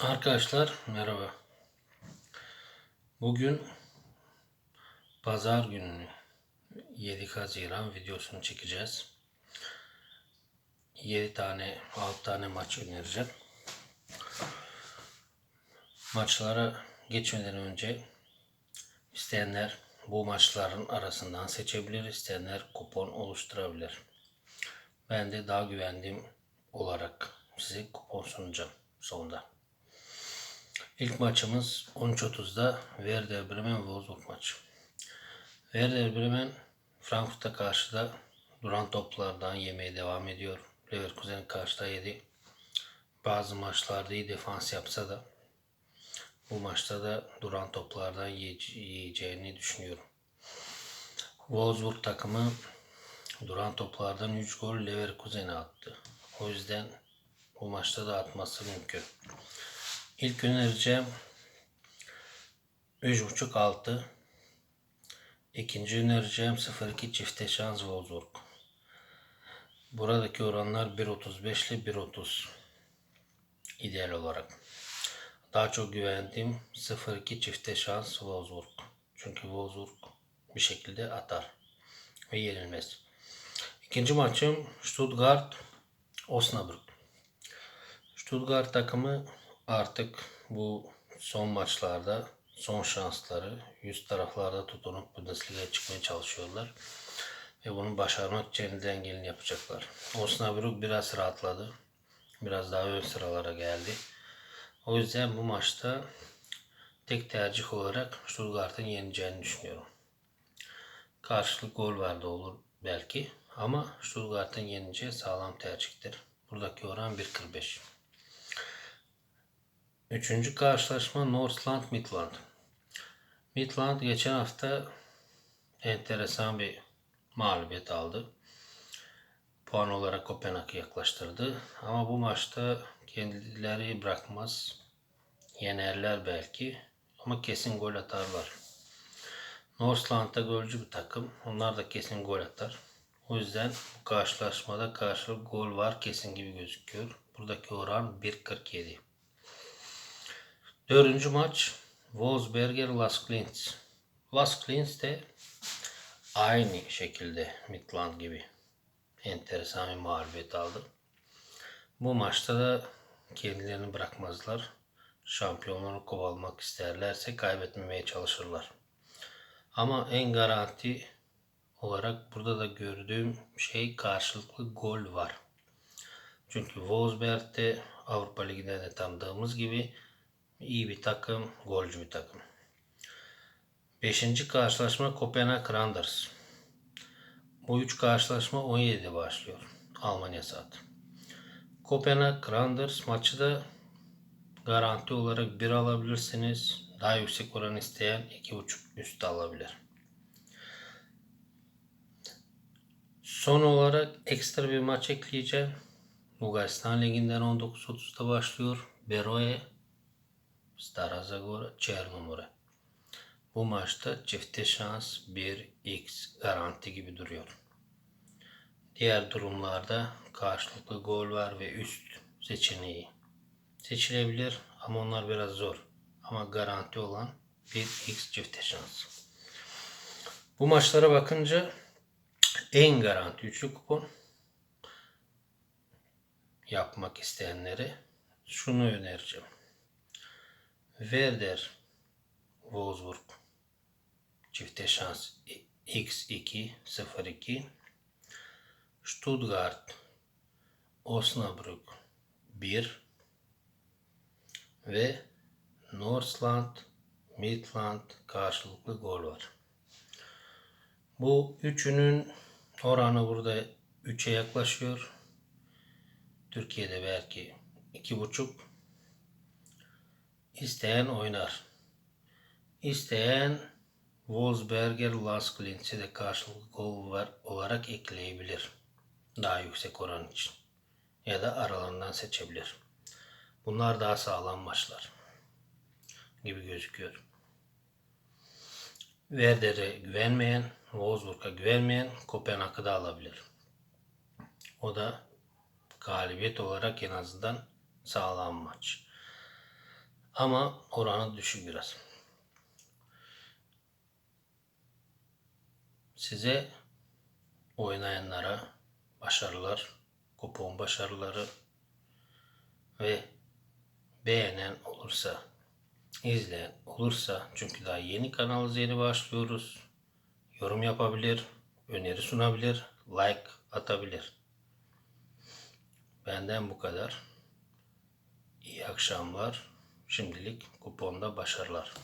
Arkadaşlar merhaba. Bugün pazar günü 7 Haziran videosunu çekeceğiz. 7 tane 6 tane maç önereceğim. Maçlara geçmeden önce isteyenler bu maçların arasından seçebilir, isteyenler kupon oluşturabilir. Ben de daha güvendiğim olarak size kupon sunacağım sonunda. İlk maçımız 13.30'da Werder Bremen Wolfsburg maçı. Werder Bremen Frankfurt'a karşı da duran toplardan yemeye devam ediyor. Leverkusen karşıda yedi. Bazı maçlarda iyi defans yapsa da bu maçta da duran toplardan yiye- yiyeceğini düşünüyorum. Wolfsburg takımı duran toplardan 3 gol Leverkusen'e attı. O yüzden bu maçta da atması mümkün. İlk önereceğim 3.5 6. İkinci önereceğim 0.2 çifte şans Wolfsburg. Buradaki oranlar 1.35 ile 1.30 ideal olarak. Daha çok güvendiğim 0.2 çifte şans Wolfsburg. Çünkü Wolfsburg bir şekilde atar ve yenilmez. İkinci maçım Stuttgart Osnabrück. Stuttgart takımı artık bu son maçlarda son şansları yüz taraflarda tutunup Bundesliga'ya çıkmaya çalışıyorlar. Ve bunu başarmak için elinden geleni yapacaklar. Osnabrück biraz rahatladı. Biraz daha ön sıralara geldi. O yüzden bu maçta tek tercih olarak Stuttgart'ın yeneceğini düşünüyorum. Karşılık gol var da olur belki. Ama Stuttgart'ın yeneceği sağlam tercihtir. Buradaki oran 1.45. Üçüncü karşılaşma Northland Midland. Midland geçen hafta enteresan bir mağlubiyet aldı. Puan olarak Kopenhag'ı yaklaştırdı. Ama bu maçta kendileri bırakmaz. Yenerler belki. Ama kesin gol atarlar. Northland da golcü bir takım. Onlar da kesin gol atar. O yüzden bu karşılaşmada karşılık gol var kesin gibi gözüküyor. Buradaki oran 1.47. Dördüncü maç Wolfsberger Las Klintz. Las Klintz de aynı şekilde Midland gibi enteresan bir mağlubiyet aldı. Bu maçta da kendilerini bırakmazlar. Şampiyonluğunu kovalamak isterlerse kaybetmemeye çalışırlar. Ama en garanti olarak burada da gördüğüm şey karşılıklı gol var. Çünkü Wolfsberg'de Avrupa Ligi'nde de tanıdığımız gibi iyi bir takım, golcü bir takım. Beşinci karşılaşma Kopenhag Randers. Bu üç karşılaşma 17'de başlıyor. Almanya saati. Kopenhag Randers maçı da garanti olarak 1 alabilirsiniz. Daha yüksek oran isteyen 2.5 üstü alabilir. Son olarak ekstra bir maç ekleyeceğim. Bulgaristan Ligi'nden 19.30'da başlıyor. Beroe Stara Zagora Çernomor'a. Bu maçta çifte şans 1x garanti gibi duruyor. Diğer durumlarda karşılıklı gol var ve üst seçeneği seçilebilir ama onlar biraz zor. Ama garanti olan 1x çifte şans. Bu maçlara bakınca en garanti üçlü kupon yapmak isteyenlere şunu önereceğim. Werder Wolfsburg. Çifte şans. X2 02 Stuttgart. Osnabrück. 1 ve Northland Midland karşılıklı gol var. Bu üçünün oranı burada 3'e yaklaşıyor. Türkiye'de belki 2,5 İsteyen oynar. İsteyen Wolfsberger Las Klintz'i de karşılıklı gol olarak ekleyebilir. Daha yüksek oran için. Ya da aralarından seçebilir. Bunlar daha sağlam maçlar. Gibi gözüküyor. Werder'e güvenmeyen, Wolfsburg'a güvenmeyen Kopenhag'ı da alabilir. O da galibiyet olarak en azından sağlam maç. Ama oranı düşük biraz. Size oynayanlara başarılar, kupon başarıları ve beğenen olursa, izleyen olursa çünkü daha yeni kanalımıza yeni başlıyoruz. Yorum yapabilir, öneri sunabilir, like atabilir. Benden bu kadar. İyi akşamlar. Şimdilik kuponda başarılar.